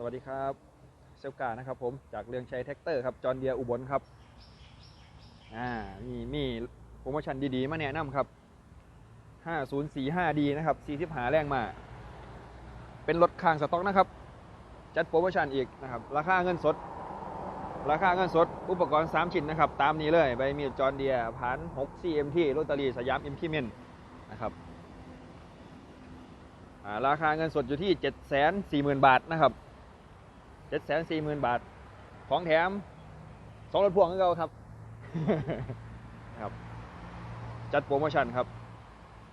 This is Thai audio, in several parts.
สวัสดีครับเซลกานะครับผมจากเรืองชัยแท็กเตอร์ครับจอห์นเดียอุบลครับอ่ามีมีโปรโมชั่นดีๆ มาแนะนำครับ 5045D นะครับ40หาแรงมา เป็นรถข้างสต็อกนะครับ จัดโปรโมชั่นอีกนะครับ ราคาเงินสด ราคาเงินสด อุปกรณ์ 3 ชิ้นนะครับ ตามนี้เลย ใบมีดจอห์นเดียผ่าน 6 CMT โรตารีสยามอิมพิเมนนะครับราคาเงินสดอยู่ที่ 740,000 บาทนะครับ 740,000บาท ของแถมสองรถพ่วงของเราครับ ครับ จัดโปรโมชั่นครับ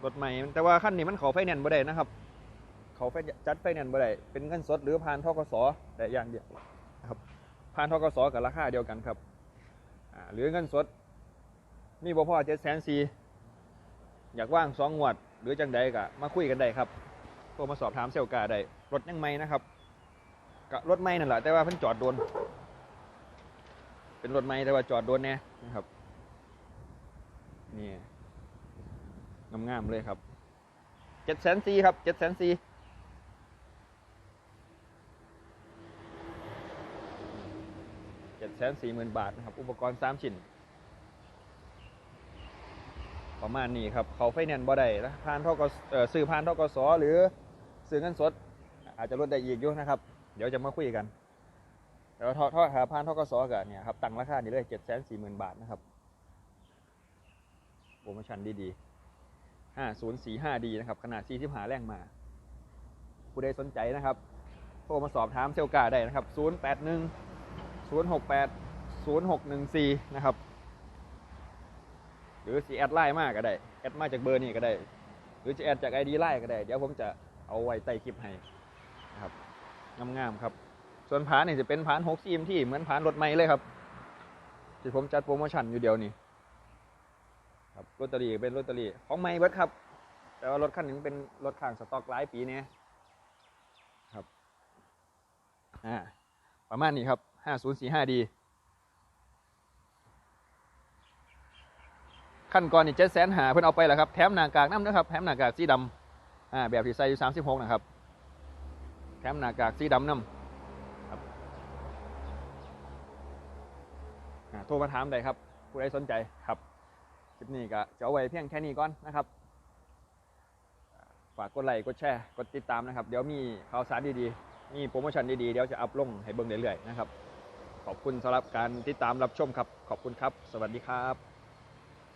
รถใหม่ แต่ว่าขั้นนี้มันขาไฟแนนซ์บ่ได้นะครับ เขาไฟจัดไฟแนนซ์บ่ได้ เป็นเงินสดหรือผ่านทกสแต่อย่างเดียวนะครับ ผ่านทกสกับราคาเดียวกันครับหรือเงินสด มีบ่พอ700,000อยากว่างสองงวด หรือจังใดก็มาคุยกันได้ครับโทรมาสอบถามเซลลกาได้รถยังไม่นะครับ ก็รถไม่นั่นแหละแต่ว่าเพิ่นจอดโดน เป็นรถไม่แต่ว่าจอดโดนแน่นะครับนี่งามๆเลยครับเจ็ดแสนสี่ครับเจ็ดแสนสี่เจ็ดแสนสี่หมื่นบาทนะครับ อุปกรณ์สามชิ้น ประมาณนี้ครับ เขาไฟแนนซ์บ่ได้นะผ่านทกสเอ่อซื้อผ่านทกสหรือซื้อเงินสด อาจจะลดได้อีกอยู่นะครับ เดี๋ยวจะมาคุยกันแต่ว่าทอทอหาผ่านทกสอกันเนี่ยครับตั้งราคานี่เลยเจ็ดแสนสี่หมื่นบาทนะครับโปรโมชั่นดีๆห้าศูนย์สี่ห้าดีนะครับ ขนาดสี่สิบหาแรงมา ผู้ใดสนใจนะครับโทรมาสอบถามเซลกาได้นะครับศูนย์แปดหนึ่งศูนย์หกแปดศูนย์หกหนึ่งสี่นะครับ หรือสีแอดไลน์มากก็ได้ แอดมาจากเบอร์นี้ก็ได้ หรือจะแอดจากไอดีไลน์ก็ได้ เดี๋ยวผมจะเอาไว้ใต้คลิปให้นะครับ งามๆครับ ส่วนผานนี่จะเป็นผาน6 CMT เหมือนผานรถใหม่เลยครับที่ผมจัดโปรโมชั่นอยู่เดียวนี่ครับลอตอรีเป็นลอตอรีของใหม่เบิดครับ แต่ว่ารถคันนี้เป็นรถข้างสต็อกหลายปีเนี่ยครับอ่าประมาณนี้ครับ 5045D ขั้นก่อนนี่เจ็ดแสนหาเพิ่นเอาไปแล้วครับ แถมหน้ากากน้ำนะครับ แถมหน้ากากสีดำอ่าแบบที่ใส่อยู่สามสิบหกนะครับ ถมหน้ากากสีดำน้ำครับโทรมาถามได้ครับผู้ใดสนใจครับคลิปนี้ก็จะเอาไว้เพียงแค่นี้ก่อนนะครับฝากกดไลค์กดแชร์กดติดตามนะครับ เดี๋ยวมีข่าวสารดีๆ มีโปรโมชั่นดีๆ เดี๋ยวจะอัพลงให้เบิ่งเรื่อยๆนะครับ ขอบคุณสำหรับการติดตามรับชมครับ ขอบคุณครับ สวัสดีครับ